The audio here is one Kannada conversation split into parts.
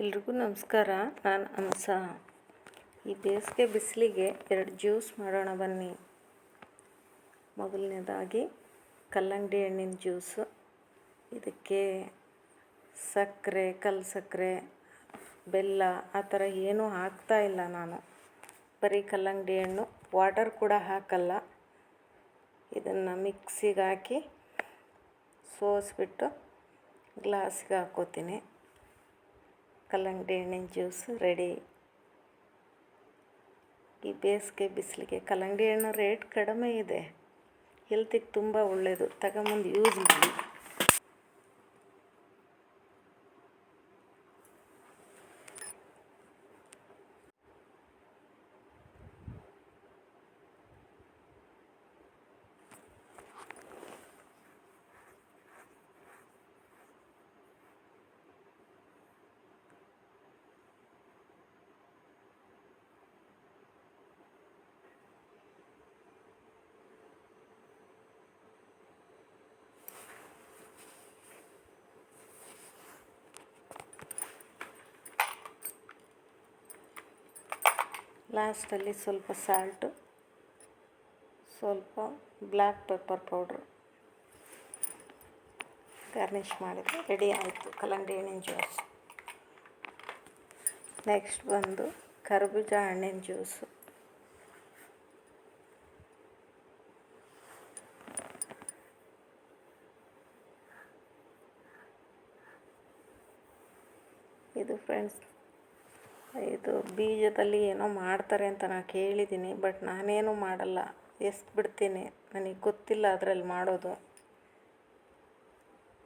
ಎಲ್ರಿಗೂ ನಮಸ್ಕಾರ. ನಾನು ಅನ್ಸ. ಈ ಬೇಸಿಗೆ ಬಿಸಿಲಿಗೆ ಎರಡು ಜ್ಯೂಸ್ ಮಾಡೋಣ ಬನ್ನಿ. ಮೊದಲನೇದಾಗಿ ಕಲ್ಲಂಗಡಿ ಹಣ್ಣಿನ ಜ್ಯೂಸು. ಇದಕ್ಕೆ ಸಕ್ಕರೆ, ಕಲ್ಲು ಸಕ್ಕರೆ, ಬೆಲ್ಲ ಆ ಥರ ಏನೂ ಹಾಕ್ತಾ ಇಲ್ಲ ನಾನು. ಬರೀ ಕಲ್ಲಂಗಡಿ ಹಣ್ಣು. ವಾಟರ್ ಕೂಡ ಹಾಕಲ್ಲ. ಇದನ್ನು ಮಿಕ್ಸಿಗೆ ಹಾಕಿ ಸೋಸಿಬಿಟ್ಟು ಗ್ಲಾಸಿಗೆ ಹಾಕ್ಕೋತೀನಿ ಕಲ್ಲಂಗಡಿ ಹಣ್ಣಿನ ಜ್ಯೂಸ್ ರೆಡಿ. ಈ ಬೇಸಿಗೆ ಬಿಸಿಲಿಗೆ ಕಲ್ಲಂಗಡಿ ಹಣ್ಣು ರೇಟ್ ಕಡಿಮೆ ಇದೆ. ಹೆಲ್ತಿಗೆ ತುಂಬ ಒಳ್ಳೆಯದು ತಗೊಂಬಂದು ಯೂಸ್ ಮಾಡಿ. ಲಾಸ್ಟಲ್ಲಿ ಸ್ವಲ್ಪ ಸಾಲ್ಟು, ಸ್ವಲ್ಪ ಬ್ಲ್ಯಾಕ್ ಪೆಪ್ಪರ್ ಪೌಡ್ರು ಗಾರ್ನಿಷ್ ಮಾಡಿದರೆ ರೆಡಿ ಆಯಿತು. ಕಲ್ಲಂಗಡಿ ಹಣ್ಣಿನ ಜ್ಯೂಸ್. ನೆಕ್ಸ್ಟ್ ಬಂದು ಕರ್ಬೂಜ ಹಣ್ಣಿನ ಜ್ಯೂಸು. ಇದು ಫ್ರೆಂಡ್ಸ್ ಇದು ಬೀಜದಲ್ಲಿ ಏನೋ ಮಾಡ್ತಾರೆ ಅಂತ ನಾನು ಕೇಳಿದ್ದೀನಿ, ಬಟ್ ನಾನೇನು ಮಾಡಲ್ಲ. ಎಷ್ಟು ಬಿಡ್ತೀನಿ. ನನಗೆ ಗೊತ್ತಿಲ್ಲ ಅದರಲ್ಲಿ ಮಾಡೋದು.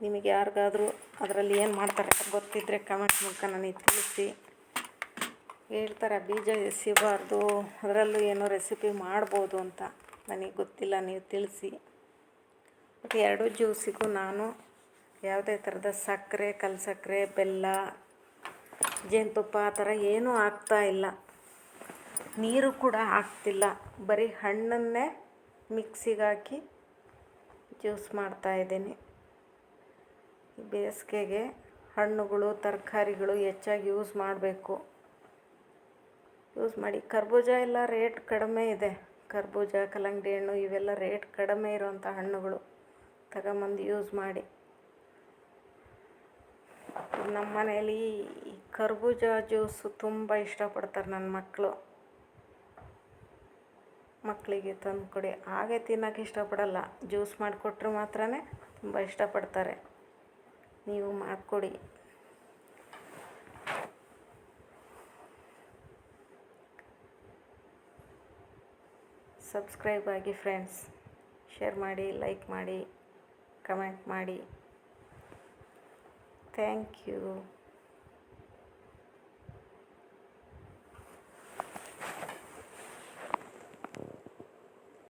ನಿಮಗೆ ಯಾರಿಗಾದ್ರೂ ಅದರಲ್ಲಿ ಏನು ಮಾಡ್ತಾರೆ ಗೊತ್ತಿದ್ದರೆ ಕಮೆಂಟ್ ಮೂಲಕ ನನಗೆ ತಿಳಿಸಿ. ಹೇಳ್ತಾರೆ, ಬೀಜ ಎಸಿಬಾರ್ದು. ಅದರಲ್ಲೂ ಏನೋ ರೆಸಿಪಿ ಮಾಡ್ಬೋದು ಅಂತ ನನಗೆ ಗೊತ್ತಿಲ್ಲ, ನೀವು ತಿಳಿಸಿ. ಮತ್ತು ಎರಡು ಜ್ಯೂಸಿಗೂ ನಾನು ಯಾವುದೇ ಥರದ ಸಕ್ಕರೆ, ಕಲ್ಲು ಸಕ್ಕರೆ, ಬೆಲ್ಲ ಜೇನುತುಪ್ಪ ಆ ಥರ ಏನೂ ಆಗ್ತಾ ಇಲ್ಲ. ನೀರು ಕೂಡ ಹಾಕ್ತಿಲ್ಲ ಬರೀ ಹಣ್ಣನ್ನೇ ಮಿಕ್ಸಿಗೆ ಹಾಕಿ ಜ್ಯೂಸ್ ಮಾಡ್ತಾಯಿದ್ದೀನಿ ಬೇಸಿಗೆಗೆ ಹಣ್ಣುಗಳು, ತರಕಾರಿಗಳು ಹೆಚ್ಚಾಗಿ ಯೂಸ್ ಮಾಡಬೇಕು. ಯೂಸ್ ಮಾಡಿ, ಕರ್ಬೂಜ ಎಲ್ಲ ರೇಟ್ ಕಡಿಮೆ ಇದೆ. ಕರ್ಬೂಜ, ಕಲ್ಲಂಗಡಿ ಹಣ್ಣು ಇವೆಲ್ಲ ರೇಟ್ ಕಡಿಮೆ ಇರೋವಂಥ ಹಣ್ಣುಗಳು ತಗೊಂಬಂದು ಯೂಸ್ ಮಾಡಿ. ನಮ್ಮ ಮನೇಲಿ ಕರ್ಬೂಜ ಜ್ಯೂಸು ತುಂಬ ಇಷ್ಟಪಡ್ತಾರೆ ನನ್ನ ಮಕ್ಕಳು. ಮಕ್ಕಳಿಗೆ ತಂದು ಕೊಡಿ. ಹಾಗೆ ತಿನ್ನೋಕೆ ಇಷ್ಟಪಡಲ್ಲ. ಜ್ಯೂಸ್ ಮಾಡಿಕೊಟ್ರೆ ಮಾತ್ರ ತುಂಬ ಇಷ್ಟಪಡ್ತಾರೆ. ನೀವು ಮಾಡಿಕೊಡಿ. ಸಬ್ಸ್ಕ್ರೈಬ್ ಆಗಿ ಫ್ರೆಂಡ್ಸ್ ಶೇರ್ ಮಾಡಿ ಲೈಕ್ ಮಾಡಿ ಕಮೆಂಟ್ ಮಾಡಿ. Thank you